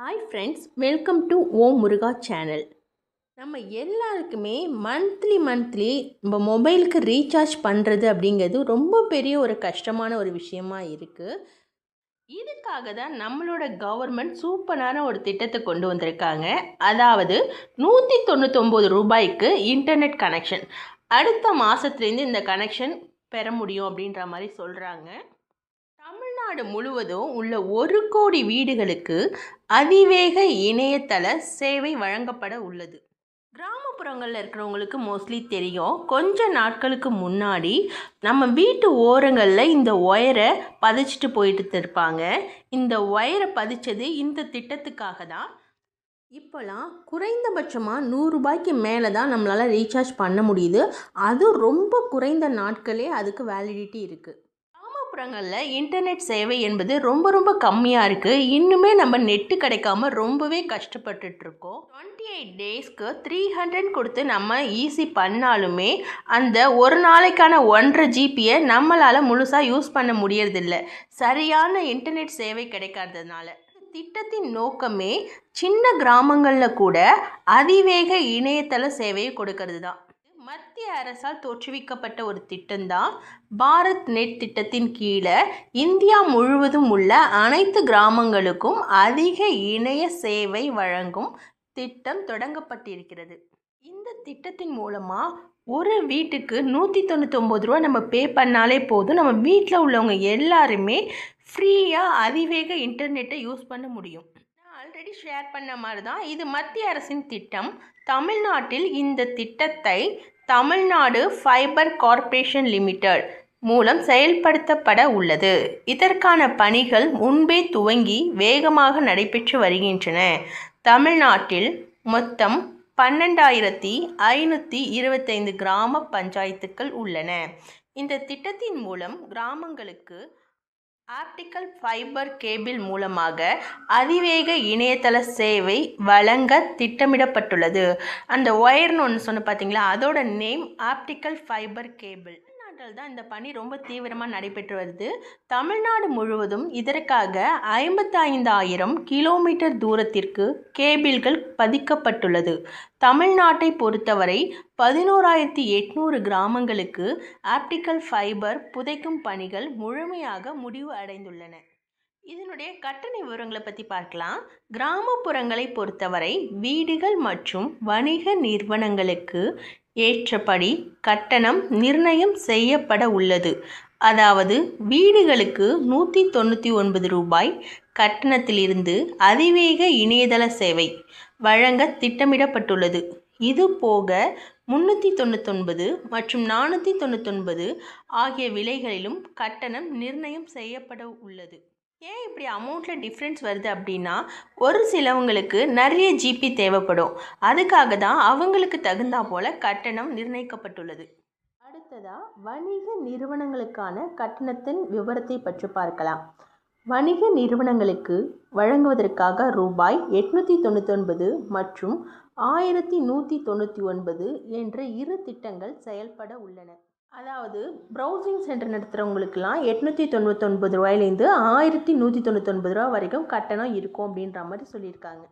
Hi friends welcome to Om Muruga channel நம்ம எல்லாருக்குமே monthly monthly நம்ம மொபைலுக்கு ரீசார்ஜ் பண்ணுறது அப்படிங்கிறது ரொம்ப பெரிய ஒரு கஷ்டமான ஒரு விஷயமா இருக்குது இதுக்காக தான் நம்மளோட கவர்மெண்ட் சூப்பரான ஒரு திட்டத்தை கொண்டு வந்திருக்காங்க. அதாவது நூற்றி தொண்ணூத்தொம்பது ரூபாய்க்கு இன்டர்நெட் கனெக்ஷன் அடுத்த மாதத்துலேருந்து இந்த கனெக்ஷன் பெற முடியும் அப்படின்ற மாதிரி சொல்கிறாங்க தமிழ்நாடு முழுவதும் உள்ள ஒரு கோடி வீடுகளுக்கு அதிவேக இணையதள சேவை வழங்கப்பட உள்ளது. கிராமப்புறங்களில் இருக்கிறவங்களுக்கு மோஸ்ட்லி தெரியும். கொஞ்ச நாட்களுக்கு முன்னாடி நம்ம வீட்டு ஓரங்களில் இந்த ஒயரை பதிச்சிட்டு போயிட்டு இருப்பாங்க இந்த ஒயரை பதிச்சது இந்த திட்டத்துக்காக தான். இப்போலாம் குறைந்தபட்சமாக நூறுரூபாய்க்கு மேலே தான் நம்மளால் ரீசார்ஜ் பண்ண முடியுது. அதுவும் ரொம்ப குறைந்த நாட்களே அதுக்கு வேலிடிட்டி இருக்குது கிராமப்புறங்களில் இன்டர்நெட் சேவை என்பது ரொம்ப ரொம்ப கம்மியாக இருக்குது இன்னுமே நம்ம நெட்டு கிடைக்காம ரொம்பவே கஷ்டப்பட்டுட்ருக்கோம் டுவெண்ட்டி எயிட் டேஸ்க்கு த்ரீ ஹண்ட்ரட் கொடுத்து நம்ம ஈஸி பண்ணாலுமே அந்த ஒரு நாளைக்கான ஒன்றரை ஜிபியை நம்மளால் முழுசாக யூஸ் பண்ண முடியறதில்ல. சரியான இன்டர்நெட் சேவை கிடைக்காததுனால. திட்டத்தின் நோக்கமே சின்ன கிராமங்களில் கூட அதிவேக இணையதள சேவையை கொடுக்கறது தான் மத்திய அரசால் தோற்றுவிக்கப்பட்ட ஒரு திட்டம்தான் பாரத் நெட் திட்டத்தின் கீழே இந்தியா முழுவதும் உள்ள அனைத்து கிராமங்களுக்கும் அதிக இணைய சேவை வழங்கும் திட்டம் தொடங்கப்பட்டிருக்கிறது. இந்த திட்டத்தின் மூலமாக ஒரு வீட்டுக்கு நூற்றி தொண்ணூத்தொம்பது ரூபா நம்ம பே பண்ணாலே போதும். நம்ம வீட்டில் உள்ளவங்க எல்லாருமே ஃப்ரீயாக அதிவேக இன்டர்நெட்டை யூஸ் பண்ண முடியும். ஆல்ரெடி ஷேர் பண்ண மாதிரி தான் இது மத்திய அரசின் திட்டம். தமிழ்நாட்டில் இந்த திட்டத்தை தமிழ்நாடு ஃபைபர் கார்ப்பரேஷன் லிமிடெட் மூலம் செயல்படுத்தப்பட உள்ளது. இதற்கான பணிகள் முன்பே துவங்கி வேகமாக நடைபெற்று வருகின்றன. தமிழ்நாட்டில் மொத்தம் பன்னெண்டாயிரத்தி ஐநூற்றி இருபத்தைந்து கிராம பஞ்சாயத்துக்கள் உள்ளன. இந்த திட்டத்தின் மூலம் கிராமங்களுக்கு ஆப்டிக்கல் ஃபைபர் கேபிள் மூலமாக அதிவேக இணையதள சேவை வழங்க திட்டமிடப்பட்டுள்ளது. அந்த ஒயர்னு ஒன்று சொன்ன பார்த்தீங்களா அதோட நேம் ஆப்டிக்கல் ஃபைபர் கேபிள். தமிழ்நாட்டில் தான் இந்த பணி ரொம்ப தீவிரமாக நடைபெற்று வருது. தமிழ்நாடு முழுவதும் இதற்காக ஐம்பத்தைந்தாயிரம் கிலோமீட்டர் தூரத்திற்கு கேபிள்கள் பதிக்கப்பட்டுள்ளது. தமிழ்நாட்டை பொறுத்தவரை பதினோராயிரத்தி எட்நூறு கிராமங்களுக்கு ஆப்டிக்கல் ஃபைபர் புதைக்கும் பணிகள் முழுமையாக முடிவு அடைந்துள்ளன. இதனுடைய கட்டண விவரங்களை பற்றி பார்க்கலாம். கிராமப்புறங்களை பொறுத்தவரை வீடுகள் மற்றும் வணிக நிறுவனங்களுக்கு ஏற்றபடி கட்டணம் நிர்ணயம் செய்யப்பட உள்ளது. அதாவது வீடுகளுக்கு நூற்றி தொண்ணூற்றி ஒன்பது ரூபாய் கட்டணத்திலிருந்து அதிவேக இணையதள சேவை வழங்க திட்டமிடப்பட்டுள்ளது. இது போக முன்னூற்றி தொண்ணூத்தொன்பது மற்றும் நானூற்றி தொண்ணூத்தொன்பது ஆகிய விலைகளிலும் கட்டணம் நிர்ணயம் செய்யப்பட உள்ளது. ஏன் இப்படி அமௌண்ட்டில் டிஃப்ரென்ஸ் வருது அப்படின்னா ஒரு சிலவங்களுக்கு நிறைய ஜிபி தேவைப்படும். அதுக்காக தான் அவங்களுக்கு தகுந்தா போல் கட்டணம் நிர்ணயிக்கப்பட்டுள்ளது. அடுத்ததாக வணிக நிறுவனங்களுக்கான கட்டணத்தின் விவரத்தை பற்றி பார்க்கலாம். வணிக நிறுவனங்களுக்கு வழங்குவதற்காக ரூபாய் எட்நூற்றி தொண்ணூத்தொன்பது மற்றும் ஆயிரத்தி நூற்றி தொண்ணூற்றி ஒன்பது என்ற இரு திட்டங்கள் செயல்பட உள்ளன. அதாவது ப்ரௌசிங் சென்டர் நடத்துகிறவங்களுக்குலாம் எட்நூற்றி தொண்ணூத்தொன்பது ரூபாயிலேருந்து ஆயிரத்தி நூற்றி தொண்ணூத்தொன்பது ரூபா வரைக்கும் கட்டணம் இருக்கும் அப்படின்ற மாதிரி சொல்லியிருக்காங்க.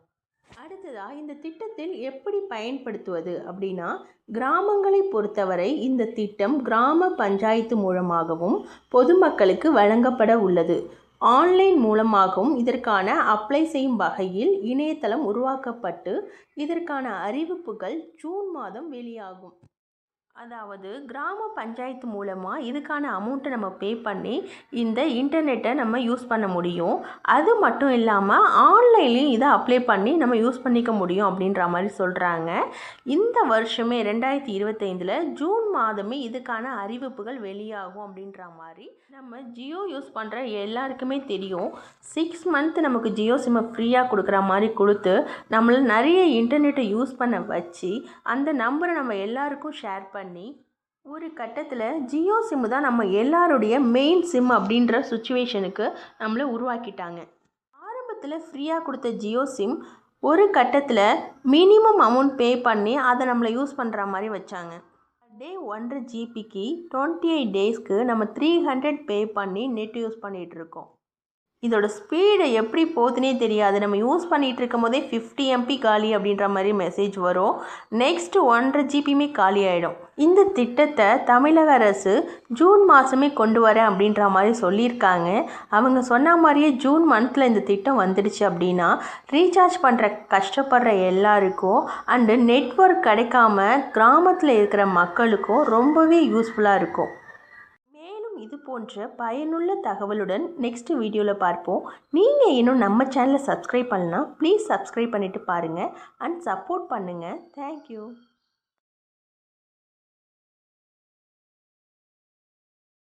அடுத்ததாக இந்த திட்டத்தில் எப்படி பயன்படுத்துவது அப்படின்னா கிராமங்களை பொறுத்தவரை இந்த திட்டம் கிராம பஞ்சாயத்து மூலமாகவும் பொதுமக்களுக்கு வழங்கப்பட உள்ளது. ஆன்லைன் மூலமாகவும் இதற்கான அப்ளை செய்யும் வகையில் இணையதளம் உருவாக்கப்பட்டு இதற்கான அறிவிப்புகள் ஜூன் மாதம் வெளியாகும். அதாவது கிராம பஞ்சாயத்து மூலமாக இதுக்கான அமௌண்ட்டை நம்ம பே பண்ணி இந்த இன்டர்நெட்டை நம்ம யூஸ் பண்ண முடியும். அது மட்டும் இல்லாமல் ஆன்லைன்லேயும் இதை அப்ளை பண்ணி நம்ம யூஸ் பண்ணிக்க முடியும் அப்படின்ற மாதிரி சொல்கிறாங்க இந்த வருஷமே ரெண்டாயிரத்தி இருபத்தைந்தில் ஜூன் மாதமே இதுக்கான அறிவிப்புகள் வெளியாகும் அப்படின்ற மாதிரி நம்ம ஜியோ யூஸ் பண்ணுற எல்லாருக்குமே தெரியும். சிக்ஸ் மந்த் நமக்கு ஜியோ சிம்மை ஃப்ரீயாக கொடுக்குற மாதிரி கொடுத்து நம்மளை நிறைய இன்டர்நெட்டை யூஸ் பண்ண வச்சு அந்த நம்பரை நம்ம எல்லாருக்கும் ஷேர் பண்ணி பண்ணி ஒரு கட்டத்தில் ஜியோ சிம்மு தான் நம்ம எல்லாருடைய மெயின் சிம் அப்படின்ற சுச்சுவேஷனுக்கு நம்மளை உருவாக்கிட்டாங்க. ஆரம்பத்தில் ஃப்ரீயாக கொடுத்த ஜியோ சிம் ஒரு கட்டத்தில் மினிமம் அமௌண்ட் பே பண்ணி அதை நம்மளை யூஸ் பண்ணுற மாதிரி வச்சாங்க. டே ஒன்றரை ஜிபிக்கு டுவெண்ட்டி எயிட் டேஸ்க்கு நம்ம த்ரீ ஹண்ட்ரட் பே பண்ணி நெட் யூஸ் பண்ணிகிட்ருக்கோம் இதோட ஸ்பீடு எப்படி போகுதுன்னே தெரியாது. நம்ம யூஸ் பண்ணிகிட்டு இருக்கும் போதே ஃபிஃப்டி எம்பி காலி அப்படின்ற மாதிரி மெசேஜ் வரும். நெக்ஸ்ட்டு ஒன்றரை ஜிபியுமே காலி ஆகிடும் இந்த திட்டத்தை தமிழக அரசு ஜூன் மாதமே கொண்டு வரேன் அப்படின்ற மாதிரி சொல்லியிருக்காங்க. அவங்க சொன்ன மாதிரியே ஜூன் மந்தில் இந்த திட்டம் வந்துடுச்சு அப்படின்னா ரீசார்ஜ் பண்ணுற கஷ்டப்படுற எல்லாருக்கும் அண்டு நெட்ஒர்க் கிடைக்காம கிராமத்தில் இருக்கிற மக்களுக்கும் ரொம்பவே யூஸ்ஃபுல்லாக இருக்கும். இது போன்ற பயனுள்ள தகவலுடன் நெக்ஸ்ட் வீடியோவில் பார்ப்போம். நீங்கள் இன்னும் நம்ம சேனலை சப்ஸ்கிரைப் பண்ணலாம் ப்ளீஸ் சப்ஸ்கிரைப் பண்ணிவிட்டு பாருங்கள் அண்ட் சப்போர்ட் பண்ணுங்கள் தேங்க்யூ